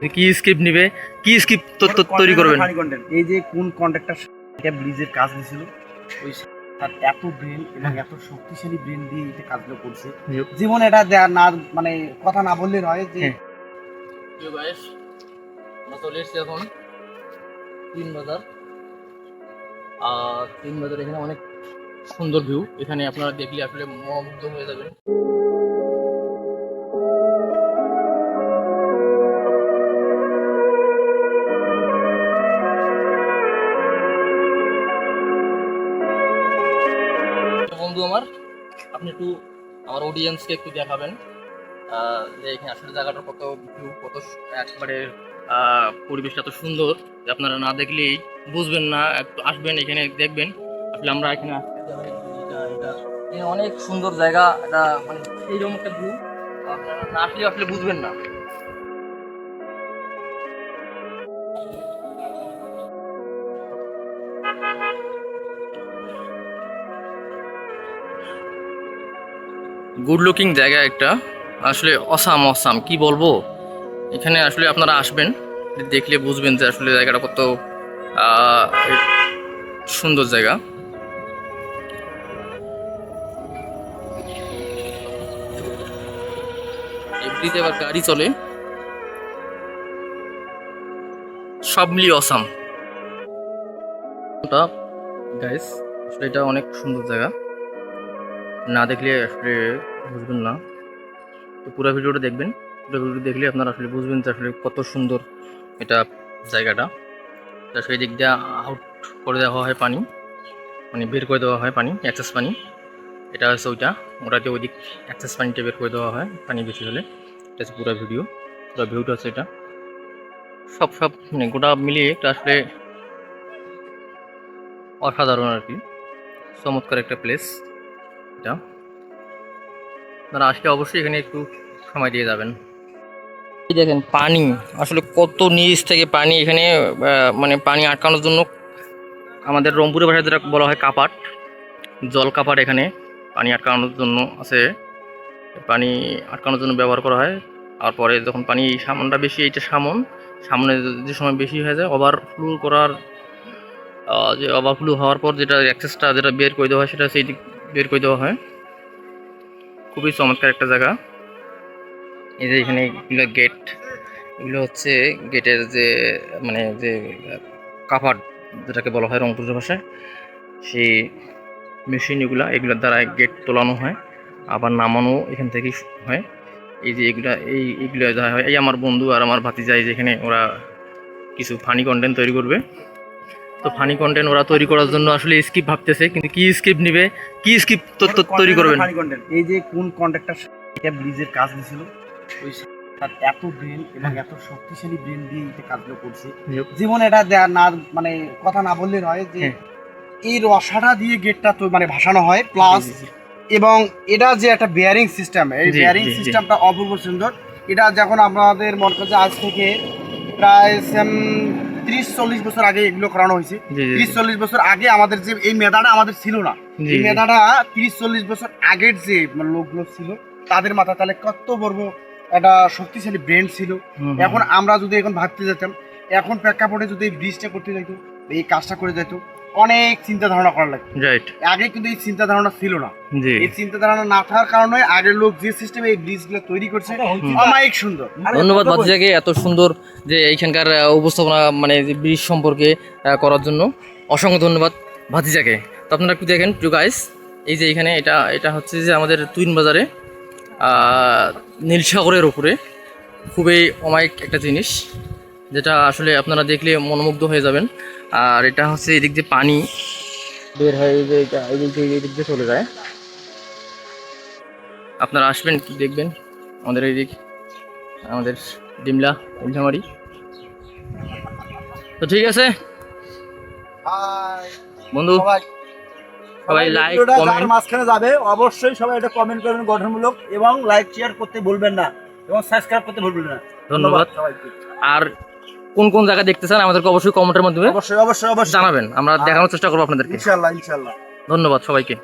কি স্ক্রিপ্ট নিবে? কি স্ক্রিপ্ট তৈরি করবেন? এই যে কোন কন্ট্রাক্টর এটা ব্রিজের কাজ দিছিল ওই তার এত ব্রেন এবং এত শক্তিশালী ব্রেন দিয়ে এটা কাজগুলো করছে। জীবন এটা না মানে কথা না বললে নয় যে। আমরা চলে এসেছি এখন তিন বাজার আর তিন বাজার এখানে অনেক সুন্দর ভিউ এখানে আপনারা দেখলে আসলে মনোমুগ্ধ হয়ে যাবেন। বন্ধু আমার, আপনি একটু আমার অডিয়েন্সকে একটু দেখাবেন যে এখানে আসলে জায়গাটা কত ভিউ কত একবারে পরিবেশটা এত সুন্দর আপনারা না দেখলেই বুঝবেন না, একটু আসবেন এখানে দেখবেন। আসলে আমরা এখানে অনেক সুন্দর জায়গা, এটা মানে এইরকম একটা ভিউ আপনারা না আসলে আসলে বুঝবেন না। গুড লুকিং জায়গা একটা। আসলে অসাম অসাম, কি বলব? এখানে আসলে আপনারা আসবেন, দেখলে বুঝবেন যে আসলে জায়গাটা কত সুন্দর জায়গা। আবার গাড়ি চলে। সব মিলিয়ে অসাম গাইস আসলে এটা অনেক সুন্দর জায়গা। না দেখলে আসলে বুঝবেন না। তো পুরো ভিডিওটা দেখবেন। পুরো ভিডিও দেখলে আপনারা আসলে বুঝবেন যে আসলে কত সুন্দর এটা জায়গাটা। সেই দিক দিয়ে আউট করে দেওয়া হয় পানি। মানে বের করে দেওয়া হয় পানি অ্যাক্সেস পানি। এটা হচ্ছে ওইটা। ওটাতে ওই দিক অ্যাক্সেস পানিটা বের করে দেওয়া হয় পানি বেশি হলে। এটা হচ্ছে পুরো ভিডিও। পুরো ভিউটা হচ্ছে এটা। সব সব মানে গোটা মিলিয়ে এটা আসলে অসাধারণ আর কি। চমৎকার একটা প্লেস এটা। আপনারা আসলে অবশ্যই এখানে একটু সময় দিয়ে যাবেন। এই দেখেন, পানি। আসলে কত নিচ থেকে পানি এখানে মানে পানি আটকানোর জন্য আমাদের রংপুরের ভাষায় যেটা বলা হয় কাপাট, জল কাপাট এখানে পানি আটকানোর জন্য আছে। পানি আটকানোর জন্য ব্যবহার করা হয়। আর পরে যখন পানি সামনটা বেশি এইটা সামন, সামনে যে সময় বেশি হয়ে যায় ওভারফ্লো করার যে ওভারফ্লো হওয়ার পর যেটা অ্যাক্সেসটা যেটা বের করে দেওয়া হয়, সেটা সেই দিক বের করে দেওয়া হয়। খুবই চমৎকার একটা জায়গা। এই যে এখানে এগুলো গেট এগুলো হচ্ছে গেটের যে মানে যে, কাভার, যেটাকে বলা হয় রংপুরের ভাষায়, সেই মেশিন এগুলা, এগুলোর দ্বারা গেট তোলানো হয়, আবার নামানো এখান থেকেই হয়। এই যে এগুলা, এই এইগুলো যা হয়, এই আমার বন্ধু আর আমার ভাতিজা, এই যেখানে ওরা কিছু ফানি কন্টেন্ট তৈরি করবে। তো ফানি কন্টেন্ট ওরা তৈরি করার জন্য আসলে স্ক্রিপ্ট ভাবতেছে কিন্তু কি স্ক্রিপ্ট নিবে কি স্ক্রিপ্ট তৈরি করবেন ফানি কন্টেন্ট এই যে কোন কন্ট্রাক্টর এটা ব্রিজের কাজ দিছিল ওই তার এত ব্রেন এবং এত শক্তিশালী ব্রেন দিয়ে এটা কাজগুলো করছে। জীবন এটা না মানে কথা না বললে নয় যে হ্যাঁ। এই রসাটা দিয়ে গেটটা তো মানে ভাসানো হয় প্লাস এবং এটা যে একটা বেয়ারিং সিস্টেম এই বেয়ারিং। সিস্টেমটা অপূর্ব সুন্দর এটা যখন আমাদের মনে করছে আজ থেকে প্রায় ত্রিশ চল্লিশ বছর আগে এগুলো করানো হয়েছে। ত্রিশ চল্লিশ বছর আগে আমাদের যে এই মেধাটা আমাদের ছিল না। এই মেধাটা ত্রিশ চল্লিশ বছর আগের যে মানে লোকগুলো ছিল তাদের মাথা তাহলে কত বড় একটা শক্তিশালী ব্রেন ছিল। এখন আমরা যদি এখন ভাবতে যেতাম এখন প্রেক্ষাপটে যদি এই ব্রিজটা করতে যাইতো এই কাজটা করে যেত অনেক চিন্তা ধারণা করা লাগতো। আগে কিন্তু এই চিন্তা ধারণা ছিল না। এই চিন্তা ধারণা না থাকার কারণে আগের লোক যে সিস্টেমে এই ব্রিজগুলো তৈরি করছে অমায়িক সুন্দর। ধন্যবাদ এত সুন্দর যে এইখানকার উপস্থাপনা মানে ব্রিজ সম্পর্কে করার জন্য। অসংখ্য ধন্যবাদ ভাতিজাকে। তো আপনারা একটু দেখেন টু গাইস এই যে এখানে এটা এটা হচ্ছে যে আমাদের তুইন বাজারে নীলসাগরের উপরে। খুবই অমায়িক একটা জিনিস, যেটা আসলে আপনারা দেখলে মনোমুগ্ধ হয়ে যাবেন। আর এটা হচ্ছে এদিক দিয়ে পানি বের হয় যে এটা, এই দিক দিয়ে, এই দিক দিয়ে চলে যায়। আপনারা আসবেন দেখবেন আমাদের এই দিক আমাদের ডিমলা ডিমলামারি। তো ঠিক আছে। বন্ধু সবাই লাইক কমেন্ট মাঝখানে যাবে অবশ্যই সবাই এটা কমেন্ট করবেন গঠনমূলক এবং লাইক শেয়ার করতে ভুলবেন না এবং সাবস্ক্রাইব করতে ভুলবেন না। ধন্যবাদ। আর কোন কোন জায়গা দেখতে চান আমাদেরকে অবশ্যই কমেন্টের মাধ্যমে অবশ্যই অবশ্যই অবশ্যই। জানাবেন। আমরা দেখানোর চেষ্টা করব আপনাদেরকে। ইনশাআল্লাহ ইনশাআল্লাহ ধন্যবাদ সবাইকে।